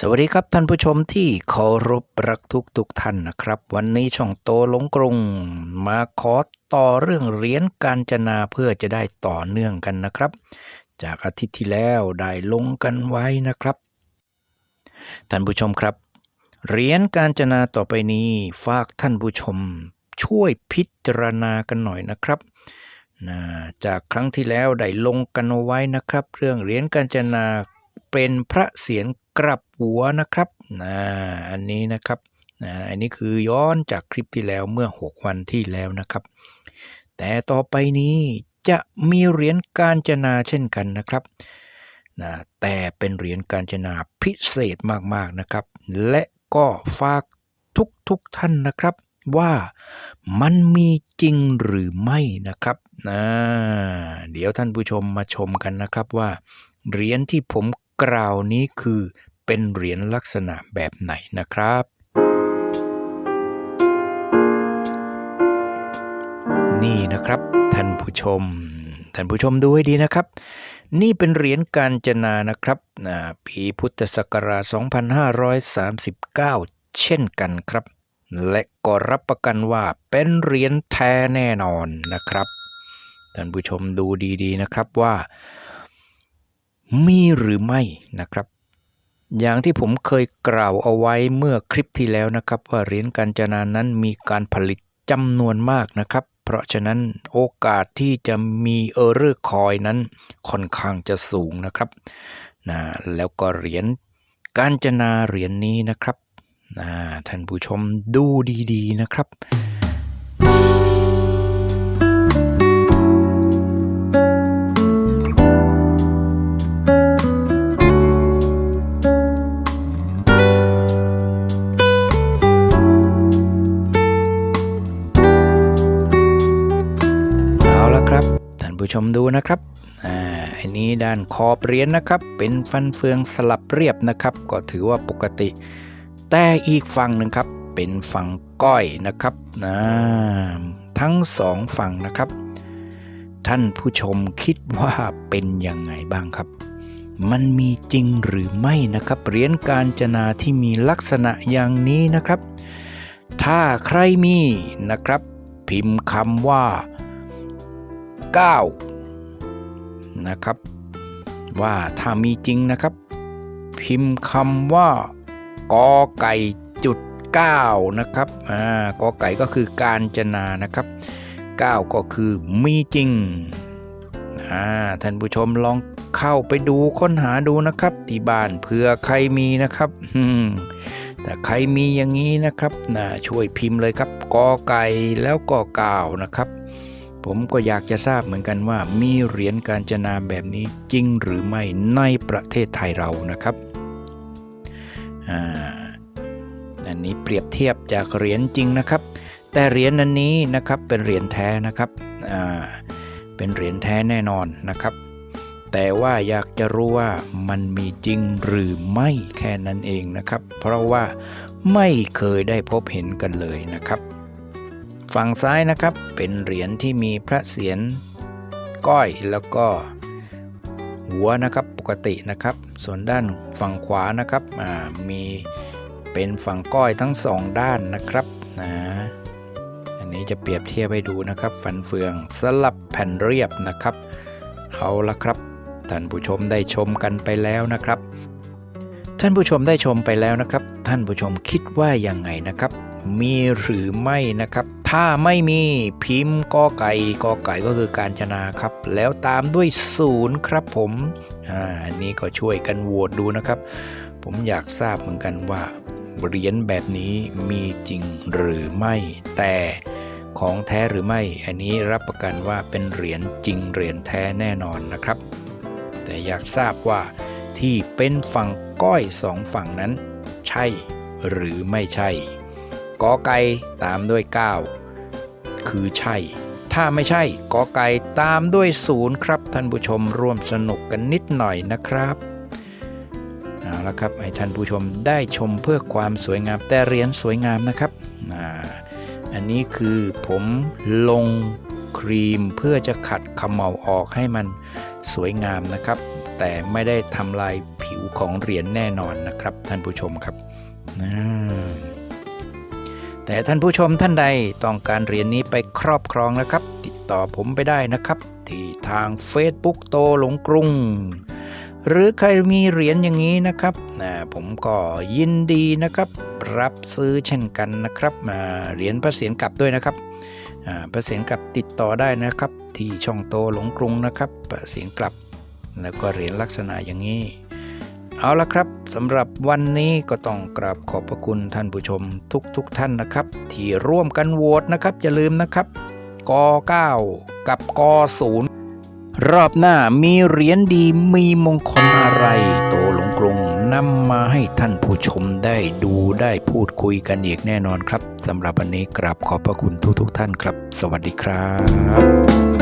สวัสดีครับท่านผู้ชมที่เคารพรักทุกทุกท่านนะครับ วันนี้ช่องโตหลงกรุง มาขอต่อเรื่องเหรียญการจนาเพื่อจะได้ต่อเนื่องกันนะครับ จากอาทิตย์ที่แล้วได้ลงกันไว้นะครับ ท่านผู้ชมครับเหรียญการจนาต่อไปนี้ฝากท่านผู้ชม ช่วยพิจารณากันหน่อยนะครับนะจากครั้งที่แล้วได้ลงกันเอาไว้นะครับ เรื่องเหรียญการจนาเป็นพระเศียรกลับ หัวนะครับนะอันนี้นะครับนะอันนี้คือย้อนจากคลิปที่แล้วเมื่อ 6 วันที่แล้วนะครับ แต่ต่อไปนี้จะมีเหรียญการจนาเช่นกันนะครับนะแต่เป็นเหรียญการจนาพิเศษมากๆนะครับ และก็ฝากทุกๆทท่านนะครับว่ามันมีจริงหรือไม่นะครับนะเดี๋ยวท่านผู้ชมมาชมกันนะครับว่าเหรียญที่ผมกล่าวนี้คือ เป็นเหรียญลักษณะแบบไหนนะครับ นี่นะครับท่านผู้ชม ท่านผู้ชมดูให้ดีนะครับ นี่เป็นเหรียญกาญจนานะครับปีพุทธศักราช 2539 เช่นกันครับ และก็รับประกันว่าเป็นเหรียญแท้แน่นอนนะครับ ท่านผู้ชมดูดีๆนะครับว่า มีหรือไม่นะครับ อย่างที่ผมเคยกล่าวเอาไว้เมื่อคลิปที่แล้วนะครับ ว่าเหรียญกาญจนานั้นมีการผลิตจำนวนมากนะครับ เพราะฉะนั้นโอกาสที่จะมีเออร์เรอร์คอยนั้นค่อนข้างจะสูงนะครับนะแล้วก็เหรียญกาญจนาเหรียญนี้นะครับนะท่านผู้ชมดูดีๆนะครับ ผู้ชมดูนะครับอ่าอันนี้ด้านขอบเหรียญนะครับ เป็นฟันเฟืองสลับเรียบนะครับ ก็ถือว่าปกติ แต่อีกฝั่งหนึ่งครับ เป็นฝั่งก้อยนะครับนะทั้งสองฝั่งนะครับ ท่านผู้ชมคิดว่าเป็นยังไงบ้างครับ มันมีจริงหรือไม่นะครับเหรียญการจนาที่มีลักษณะอย่างนี้นะครับ ถ้าใครมีนะครับ พิมพ์คำว่า 9 นะครับ ว่าถ้ามีจริงนะครับ พิมพ์คำว่ากอไก่จุด9นะครับอ่ากอไก่ก็คือการจนานะครับ 9 ก็คือมีจริงอ่าท่านผู้ชมลองเข้าไปดูค้นหาดูนะครับที่บ้านเผื่อใครมีนะครับแต่ใครมีอย่างนี้นะครับนะช่วยพิมพ์เลยครับกอไก่แล้วก็กาวนะครับ ผมก็อยากจะทราบเหมือนกันว่ามีเหรียญการจนาแบบนี้จริงหรือไม่ในประเทศไทยเรานะครับอันนี้เปรียบเทียบจากเหรียญจริงนะครับ แต่เหรียญอันนี้นะครับเป็นเหรียญแท้นะครับเป็นเหรียญแท้แน่นอนนะครับ แต่ว่าอยากจะรู้ว่ามันมีจริงหรือไม่แค่นั้นเองนะครับ เพราะว่าไม่เคยได้พบเห็นกันเลยนะครับ ฝั่งซ้ายนะครับ เป็นเหรียญที่มีพระเศียรก้อยแล้วก็หัวนะครับปกตินะครับ ส่วนด้านฝั่งขวานะครับมีเป็นฝั่งก้อยทั้งสองด้านนะครับนะอันนี้จะเปรียบเทียบให้ดูนะครับ ฟันเฟืองสลับแผ่นเรียบนะครับเอาละครับ ท่านผู้ชมได้ชมกันไปแล้วนะครับ ท่านผู้ชมได้ชมไปแล้วนะครับ ท่านผู้ชมคิดว่ายังไงนะครับ มีหรือไม่นะครับ ถ้าไม่มีพิมพ์กอไก่กอไก่ก็คือการจนาครับ แล้วตามด้วยศูนย์ครับผมอ่าอันนี้ก็ช่วยกันโหวตดูนะครับ ผมอยากทราบเหมือนกันว่าเหรียญแบบนี้มีจริงหรือไม่ แต่ของแท้หรือไม่ อันนี้รับประกันว่าเป็นเหรียญจริงเหรียญแท้แน่นอนนะครับ แต่อยากทราบว่าที่เป็นฝั่งก้อยสองฝั่งนั้น ใช่หรือไม่ใช่ กอไก่ตามด้วย 9 คือใช่ ถ้าไม่ใช่กอไก่ตามด้วยศูนย์ครับท่านผู้ชมร่วมสนุกกันนิดหน่อยนะครับเอาละครับให้ท่านผู้ชมได้ชมเพื่อความสวยงามแต่เหรียญสวยงามนะครับอันนี้คือผมลงครีมเพื่อจะขัดขมเหลาออกให้มันสวยงามนะครับ แต่ไม่ได้ทำลายผิววของเหรียญแน่นอนนะครับ ท่านผู้ชมครับนะ แต่ท่านผู้ชมท่านใดต้องการเหรียญนี้ไปครอบครองนะครับ ติดต่อผมไปได้นะครับ ที่ทาง Facebook โตหลงกรุง หรือใครมีเหรียญอย่างนี้นะครับนะผมก็ยินดีนะครับ รับซื้อเช่นกันนะครับเหรียญพระเศียรกลับด้วยนะครับพระเศียรกลับติดต่อได้นะครับ ที่ช่องโตหลงกรุงนะครับพระเศียรกลับแล้วก็เหรียญลักษณะอย่างนี้ เอาละครับสำหรับวันนี้ก็ต้องกราบขอบพระคุณท่านผู้ชมทุกๆทท่านนะครับ ที่ร่วมกันโหวตนะครับอย่าลืมนะครับก9กับก0รอบหน้ามีเหรียญดีมีมงคลอะไร โตหลงกรุงนำมาให้ท่านผู้ชมได้ดูได้พูดคุยกันอีกแน่นอนครับสำหรับวันนี้กราบขอบพระคุณทุกๆทท่านครับ สวัสดีครับ